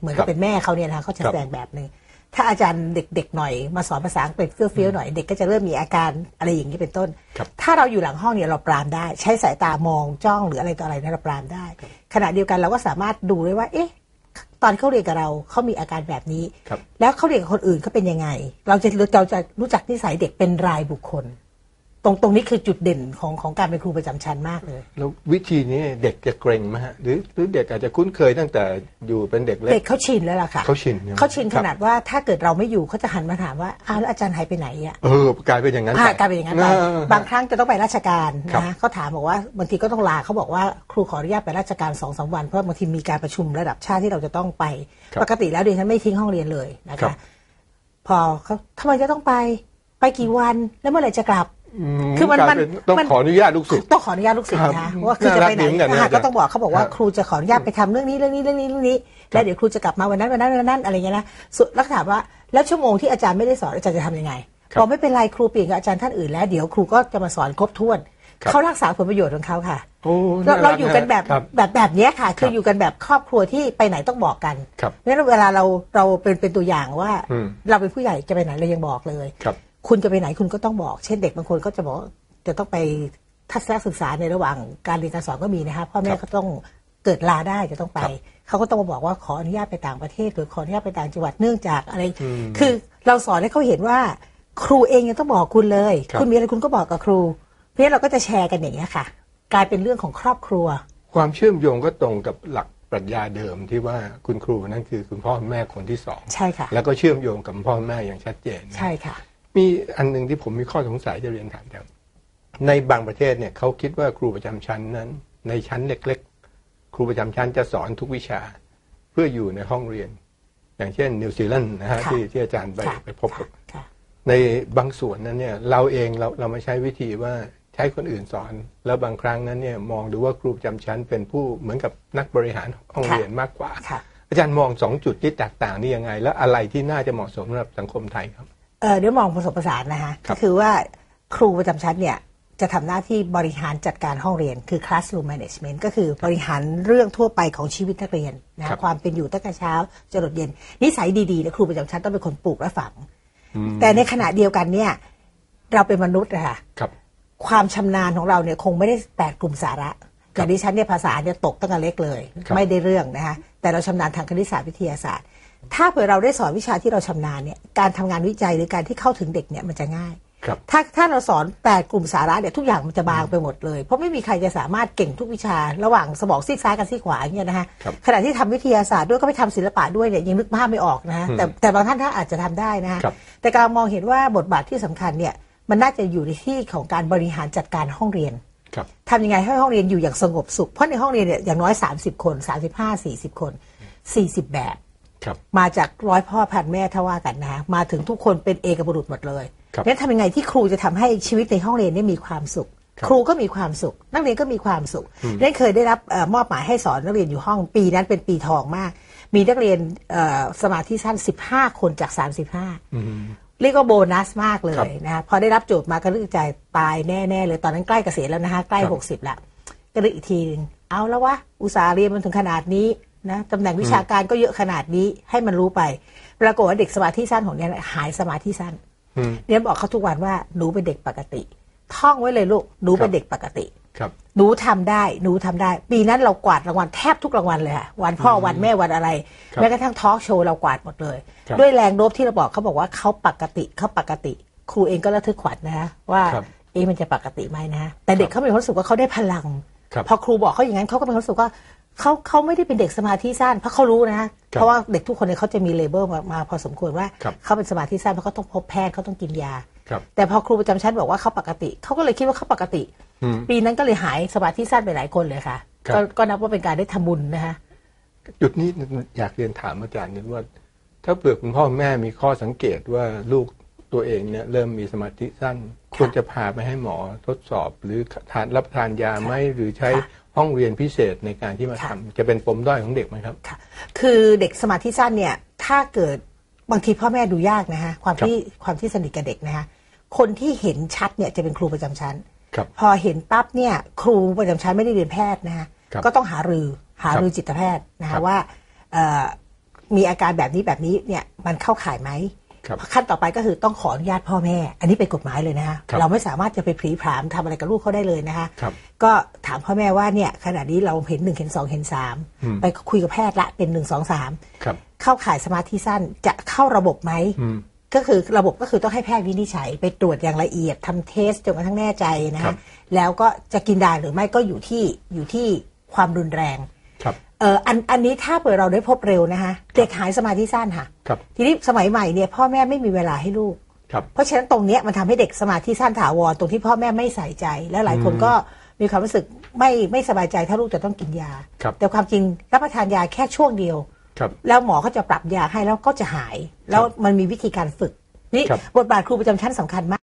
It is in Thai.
เหมือนกับเป็นแม่เขาเนี่ยนะคะเขาจะครับแสดงแบบหนึ่งถ้าอาจารย์เด็กๆหน่อยมาสอนภาษาอังกฤษเฟี้ยวๆหน่อยเด็กก็จะเริ่มมีอาการอะไรอย่างนี้เป็นต้นครับถ้าเราอยู่หลังห้องเนี่ยเราปรามได้ ใช้สายตามองจ้องหรืออะไรต่ออะไรเนยเราปรามได้ ขณะเดียวกันเราก็สามารถดูได้ว่า เอ๊ะ ตอนเขาเรียนกับเราเขามีอาการแบบนี้ครับแล้วเขาเรียนกับคนอื่นเขาเป็นยังไง เราจะเราจะรู้จักนิสัยเด็กเป็นรายบุคคล ตรงตรงนี้คือจุดเด่นของของการเป็นครูประจำชั้นมากเลย แล้ววิธีนี้เด็กจะเกรงไหมฮะหรือหรือเด็กอาจจะคุ้นเคยตั้งแต่อยู่เป็นเด็กเล็เด็กกเขาชินแล้วล่ะค่ะเขาชินใช่ไหมเขาชินคขรับนาดว่าถ้าเกิดเราไม่อยู่เขาจะหันมาถามว่าอ้าวแล้วอาจารย์หายไปไหนอะเออกลายเป็นอย่างนั้นอ่าไปกลายเป็นอย่างนั้นไปอ่าบางครั้งจะต้องไปราชการครับนะเขาถามบอกว่าบางทีก็ต้องลาเขาบอกว่าครูขออนุญาตไปราชการสองสามวันเพราะบางทีมีการประชุมระดับชาติที่เราจะต้องไปครับปกติแล้วเดี๋ยวฉันไม่ทิ้งห้องเรียนเลยนะครัคะบพอเขาทำไมจะต้องไปไปกี่วันแล้วเมื่อไหร่จะกลับอืม คือมันกลายเป็นมันต้องมันขออนุญาตลูกศิษย์ต้องขออนุญาตลูกศิษย์ครับนะคะว่าคือจะไปไหนน่ารักดีเหมือนกันนะอ่าอาจารย์ก็ต้องบอกเขาบอกว่าครับครูจะขออนุญาตไปทำเรื่องนี้เรื่องนี้เรื่องนี้เรื่องนี้แล้วเดี๋ยวครูจะกลับมาวันนั้นวันนั้นวันนั้นอะไรเงี้ยนะสุดแล้วก็ถามว่าแล้วชั่วโมงที่อาจารย์ไม่ได้สอนอาจารย์จะทำยังไงครับบอกไม่เป็นไรครูเปลี่ยนกับอาจารย์ท่านอื่นแล้วเดี๋ยวครูก็จะมาสอนครบถ้วนครับเขารักษาผลประโยชน์ของเขาค่ะโอ้เราน่เรารัอยู่กันแบบครับแบบแบบเนี้ยค่ะ คืครัอบอยู่กันแบบครอบครัวที่ไปไหนต้องบอกกันครับเพราะฉะนั้นเวลาเราเราเป็นเป็นตัวอย่างว่าอืมเราเป็นผู้ใหญ่จะไปไหนเรายังบอกเลย ครับคุณจะไปไหนคุณก็ต้องบอก เช่นเด็กบางคนก็จะบอกว่าจะต้องไปทัศนศึกษาในระหว่างการเรียนการสอนก็มีนะคะพ่อแม่ครับก็ต้องเกิดลาได้จะต้องไปครับเขาก็ต้องมาบอกว่าขออนุญาตไปต่างประเทศ หรือขออนุญาตไปต่างจังหวัดเนื่องจากอะไรอืมคือเราสอนให้เขาเห็นว่า ครูเองยังต้องบอกคุณเลยครับคุณมีอะไรคุณก็บอกกับครู เพราะฉะนั้นเราก็จะแชร์กันอย่างนี้ยค่ะ กลายเป็นเรื่องของครอบครัว ความเชื่อมโยงก็ตรงกับหลักปรัชญาเดิมที่ว่าคุณครูนั่นคือคุณพ่อคุณแม่คนที่สองใช่ค่ะ แล้วก็เชื่อมโยงกับพ่อแม่อย่างชัดเจนนะใช่ค่ะ มีอันหนึ่งที่ผมมีข้อสงสัยจะเรียนถามครับในบางประเทศเนี่ยเขาคิดว่าครูประจำชั้นนั้น ในชั้นเล็กๆ ครูประจำชั้นจะสอนทุกวิชาเพื่ออยู่ในห้องเรียน อย่างเช่นนิวซีแลนด์นะฮะค่ะที่ที่อาจารย์ไปค่ะไปพบกับค่ะในบางส่วนนั้นเนี่ยเราเองเราเรามาใช้วิธีว่าใช้คนอื่นสอน แล้วบางครั้งนั้นเนี่ยมองดูว่าครูประจำชั้นเป็นผู้เหมือนกับนักบริหารห้องค่ะเรียนมากกว่าค่ะอาจารย์มองสองจุดที่แตกต่างนี่ยังไง และอะไรที่น่าจะเหมาะสมสำหรับสังคมไทยครับ เออเดี๋ยวมองผสมผสานนะคะครัก็บคือว่าครูประจำชั้นเนี่ยจะทำหน้าที่บริหารจัดการห้องเรียน คือ classroom management ก็คือบริหารเรื่องทั่วไปของชีวิตนักเรียนนะครับความเป็นอยู่ตั้งแต่เช้าจนดเย็น นิสัยดีๆเนยครูประจำชั้นต้องเป็นคนปลูกและฝัง แต่ในขณะเดียวกันเนี่ย เราเป็นมนุษย์นะคะครับความชำนาญของเราเนี่ยคงไม่ได้แปดกลุ่มสาระอครับย่างดิฉันเนี่ยภาษาเนี่ยตกตั้งแต่เล็กเลยครับไม่ได้เรื่องนะคะแต่เราชำนาญทางคณิตศาสตร์วิทยาศาสตร์ ถ้าเผื่อเราได้สอนวิชาที่เราชำนาญเนี่ยการทำงานวิจัยหรือการที่เข้าถึงเด็กเนี่ยมันจะง่ายครับถ้าถ้าเราสอนแปดกลุ่มสาระเนี่ยทุกอย่างมันจะบางไปหมดเลย เพราะไม่มีใครจะสามารถเก่งทุกวิชา ระหว่างสมองซีกซ้ายกับซีกขวาอย่างเงี้ยนะคะครับขณะที่ทำวิทยาศาสตร์ด้วยก็ไปทำศิลปะด้วยเนี่ยยังนึกภาพไม่ออกนะฮะแต่แต่บางท่านถ้าอาจจะทำได้นะคะครับแต่การมองเห็นว่าบทบาทที่สำคัญเนี่ยมันน่าจะอยู่ในที่ของการบริหารจัดการห้องเรียนครับทำยังไงให้ห้องเรียนอยู่อย่างสงบสุขเพราะในห้องเรียนเนี่ยอย่างน้อย 30 คน 35 40 คน 40 แบบครับ มาจากร้อยพ่อพันแม่ถ้าว่ากันนะมาถึงทุกคนเป็นเอกบุรุษหมดเลยครับนั้นทำยังไงที่ครูจะทำให้ชีวิตในห้องเรียนเนี่ยมีความสุขครับครูก็มีความสุข นักเรียนก็มีความสุขนั่นเคยได้รับเออมอบหมายให้สอนนักเรียนอยู่ห้องปีนั้นเป็นปีทองมาก มีนักเรียนเอ่อสมาธิสั้น 15 คนจาก 35อืมเรียกว่าโบนัสมากเลครับยนะพอได้รับโจทย์มาก็รู้ใจตายแน่ๆเลยตอนนั้นใกล้เกษียณแล้วนะคะใกล้ครับหกสิบละก็เลยอีกทีหนึงเอาแล้ววะอุตสาห์เรียนมันถึงขนาดนี้ นะตำแหน่งวิชาการก็เยอะขนาดนี้ให้มันรู้ไป ปรากฏว่าเด็กสมาธิสั้นของเนี้ยหายสมาธิสั้นอืมเรียนบอกเขาทุกวันว่าหนูเป็นเด็กปกติ ท่องไว้เลยลูกหนูเป็นครับเด็กปกติครับหนูทำได้หนูทำได้ ปีนั้นเรากวาดรางวัลแทบทุกรางวัลเลยค่ะวันพ่อวันแม่วันอะไรครับแม้กระทั่งทอล์กโชว์เรากวาดหมดเลยครับด้วยแรงโน้มที่เราบอกเขาบอกว่าเขาปกติเขาปกติ ครูเองก็ระทึกขวัญนะฮะว่าครับเอ๊ะมันจะปกติไหมนะฮะแต่เด็กเขามีความรู้สึกว่าเขาได้พลังครับพอครูบอกเขาอย่างนั้นเขาก็มีความรู้สึกว่า เขาเขาไม่ได้เป็นเด็กสมาธิสั้นเพราะเขารู้นะฮะเพราะว่าเด็กทุกคนเนี่ยเขาจะมีเลเบลมามาพอสมควรว่าครับเขาเป็นสมาธิสั้นเพราะเขาต้องพบแพทย์เขาต้องกินยาครับแต่พอครูประจำชั้นบอกว่าเขาปกติเขาก็เลยคิดว่าเขาปกติอืมปีนั้นก็เลยหายสมาธิสั้นไปหลายคนเลยค่ะครับก็ก็นับว่าเป็นการได้ทำบุญนะคะจุดนี้อยากเรียนถามอาจารย์นิดว่า ถ้าเปลือกคุณพ่อแม่มีข้อสังเกตว่าลูกตัวเองเนี่ยเริ่มมีสมาธิสั้นควรจะพาไปให้หมอทดสอบ หรือทานรับประทานยาไหมหรือใช้ค่ะ ห้องเรียนพิเศษในการที่มาค่ะทำจะเป็นปมด้อยของเด็กไหมครับค่ะคือเด็กสมาธิสั้นเนี่ยถ้าเกิดบางทีพ่อแม่ดูยากนะคะความครับที่ความที่สนิทกับเด็กนะคะคนที่เห็นชัดเนี่ยจะเป็นครูประจำชั้นครับพอเห็นปั๊บเนี่ยครูประจำชั้นไม่ได้เรียนแพทย์นะคะครับก็ต้องหารือหารือครับจิตแพทย์นะครัคะบว่าเอ่อมีอาการแบบนี้แบบนี้เนี่ยมันเข้าข่ายไหมครับ ขั้นต่อไปก็คือต้องขออนุญาตพ่อแม่ อันนี้เป็นกฎหมายเลยนะคะครับเราไม่สามารถจะไปผลีผลามทำอะไรกับลูกเขาได้เลยนะคะครับก็ถามพ่อแม่ว่าเนี่ยขณะนี้เราเห็นหนึ่งเห็นสองเห็นสามอืมไปคุยกับแพทย์ละเป็นหนึ่งสองสามครับเข้าข่ายสมาธิสั้นจะเข้าระบบไหมอืมก็คือระบบก็คือต้องให้แพทย์วินิจฉัยไปตรวจอย่างละเอียดทำเทสจนกระทั่งแน่ใจนะครัคะบแล้วก็จะกินได้หรือไม่ก็อยู่ที่อยู่ที่ความรุนแรงครับ เอออันอันนี้ถ้าเปิดเราได้พบเร็วนะคะเด็กหายสมาธิสั้นค่ะ ครับ ทีนี้สมัยใหม่เนี่ยพ่อแม่ไม่มีเวลาให้ลูก ครับ เพราะฉะนั้นตรงเนี้ยมันทำให้เด็กสมาธิสั้นถาวรตรงที่พ่อแม่ไม่ใส่ใจ แล้วหลายคนก็มีความรู้สึกไม่ไม่สบายใจถ้าลูกจะต้องกินยาครับแต่ความจริงรับประทานยาแค่ช่วงเดียวครับแล้วหมอก็จะปรับยาให้แล้วก็จะหาย แล้วมันมีวิธีการฝึกนี่ครับบทบาทครูประจำชั้นสำคัญมาก